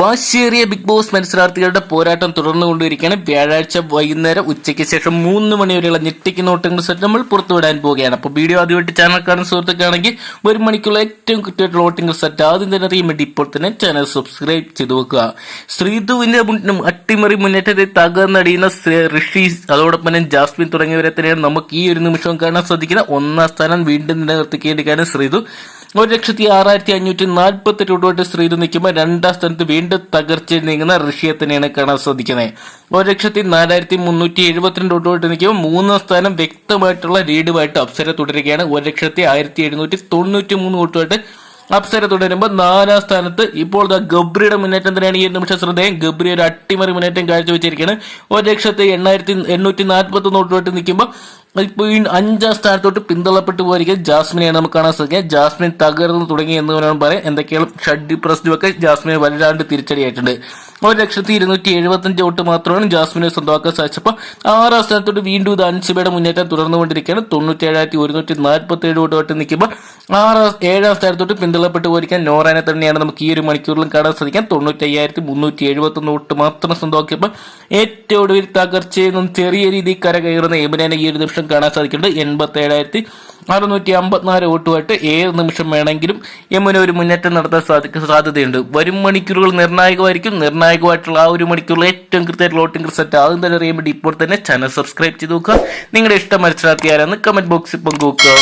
വാശിയേറിയ big boss മത്സരാർത്ഥികളുടെ പോരാട്ടം തുടർന്നുകൊണ്ടിരിക്കുകയാണ്. വ്യാഴാഴ്ച വൈകുന്നേരം ഉച്ചയ്ക്ക് ശേഷം മൂന്ന് മണി വരെയുള്ള ഞെട്ടിക്കുന്ന ഓട്ടങ്ങൾ സെറ്റ് നമ്മൾ പുറത്തുവിടാൻ പോവുകയാണ്. അപ്പോൾ വീഡിയോ ആദ്യമായിട്ട് ചാനൽ കാണുന്ന സുഹൃത്തുക്കാണെങ്കിൽ ഒരു മണിക്കുള്ള ഏറ്റവും കൃത്യമായിട്ടുള്ള ഓട്ടിംഗ് സെറ്റ് ആദ്യം തന്നെ അറിയാൻ വേണ്ടി ഇപ്പോൾ തന്നെ ചാനൽ സബ്സ്ക്രൈബ് ചെയ്തു വെക്കുക. ശ്രീധുവിന്റെ അട്ടിമറി മുന്നേറ്റത്തെ തകർന്നടിയുന്ന ഋഷി അതോടൊപ്പം തന്നെ ജാസ്മിൻ തുടങ്ങിയവരെ തന്നെയാണ് നമുക്ക് ഈ ഒരു നിമിഷം കാണാൻ സാധിക്കുന്ന ഒന്നാം സ്ഥാനം വീണ്ടും നിലനിർത്തിക്കേണ്ടിയാണ് ശ്രീധു. ഒരു ലക്ഷത്തി ആറായിരത്തി അഞ്ഞൂറ്റി നാൽപ്പത്തി രൂപയുടെ സ്ത്രീ നിൽക്കുമ്പോൾ രണ്ടാം സ്ഥാനത്ത് വീണ്ടും തകർച്ചയിൽ നീങ്ങുന്ന റഷ്യയെ തന്നെയാണ് കാണാൻ സാധിക്കുന്നത്. ഒരു ലക്ഷത്തി നാലായിരത്തി മുന്നൂറ്റി എഴുപത്തിരണ്ട് രൂപയുടെ നിൽക്കുമ്പോൾ മൂന്നാം സ്ഥാനം വ്യക്തമായിട്ടുള്ള ലീഡുമായിട്ട് അപ്സര തുടരുകയാണ്. ഒരു ലക്ഷത്തി ആയിരത്തി എഴുന്നൂറ്റി തൊണ്ണൂറ്റി മൂന്ന് വോട്ടുമായിട്ട് അപ്സര തുടരുമ്പോൾ നാലാം സ്ഥാനത്ത് ഇപ്പോൾ ഗബ്രിയുടെ മുന്നേറ്റം തന്നെയാണ് ഈ നിമിഷം ശ്രദ്ധേയം. ഗബ്രി ഒരു അട്ടിമറി മുന്നേറ്റം കാഴ്ചവെച്ചിരിക്കുകയാണ് ഒരു ലക്ഷത്തി എണ്ണായിരത്തി എണ്ണൂറ്റി നാൽപ്പത്തി ഒന്ന് തൊട്ട് നിൽക്കുമ്പോൾ ഇപ്പോൾ ഈ അഞ്ചാം സ്ഥാനത്തോട്ട് പിന്തള്ളപ്പെട്ടു പോയിരിക്കുന്നത് ജാസ്മിനെയാണ് നമുക്ക് കാണാൻ സാധിക്കുക. ജാസ്മിൻ തകർന്നു തുടങ്ങി എന്ന് വേണം പറയാം. എന്തൊക്കെയാണ് ഷഡ് പ്രസ്തും ഒക്കെ ജാസ്മിനെ വല്ലാണ്ട് തിരിച്ചടിയായിട്ടുണ്ട്. ഒരു ലക്ഷത്തി ഇരുന്നൂറ്റി എഴുപത്തഞ്ച് വോട്ട് മാത്രമാണ് ജാസ്മിനെ സ്വന്തമാക്കാൻ സാധിച്ചപ്പോൾ ആറാം സ്ഥാനത്തോട്ട് വീണ്ടും ഇത് അൻസിബയുടെ മുന്നേറ്റം തുടർന്നുകൊണ്ടിരിക്കുകയാണ്. തൊണ്ണൂറ്റി ഏഴായിരത്തി ഒരുന്നൂറ്റി നാൽപ്പത്തി ഏഴ് വോട്ട് നിൽക്കുമ്പോൾ ആറാം ഏഴാം സ്ഥാനത്തോട്ട് പിന്തള്ളപ്പെട്ടു പോയിരിക്കാൻ നോറാനെ തന്നെയാണ് നമുക്ക് ഈ ഒരു മണിക്കൂറിലും കാണാൻ സാധിക്കാം തൊണ്ണൂറ്റി അയ്യായിരത്തി മുന്നൂറ്റി എഴുപത്തൊന്ന് വോട്ട് മാത്രം സ്വന്തമാക്കിയപ്പോൾ ഏറ്റവും ഒടുവിൽ തകർച്ചയിൽ നിന്നും ചെറിയ രീതിയിൽ കരകയറുന്ന എമിനെ ഈ ഒരു നിമിഷം കാണാൻ സാധിക്കുന്നുണ്ട്. എൺപത്തി ഏഴായിരത്തി അറുന്നൂറ്റി അമ്പത്തിനാല് വോട്ടുമായിട്ട് ഏത് നിമിഷം വേണമെങ്കിലും യമുന ഒരു മുന്നേറ്റം നടത്താൻ സാധിക്കും സാധ്യതയുണ്ട്. വരും മണിക്കൂറുകൾ നിർണായകമായിരിക്കും. നിർണായകമായിട്ടുള്ള ആ ഒരു മണിക്കൂറിൽ ഏറ്റവും കൃത്യമായിട്ട് വോട്ടിംഗ് റിസൾട്ട് ആദ്യം തന്നെ അറിയാൻ വേണ്ടി ഇപ്പോൾ തന്നെ ചാനൽ സബ്സ്ക്രൈബ് ചെയ്ത് നോക്കുക. നിങ്ങളുടെ ഇഷ്ടം മത്സരാർത്ഥി കമന്റ് ബോക്സിൽ പങ്കുവെക്കുക.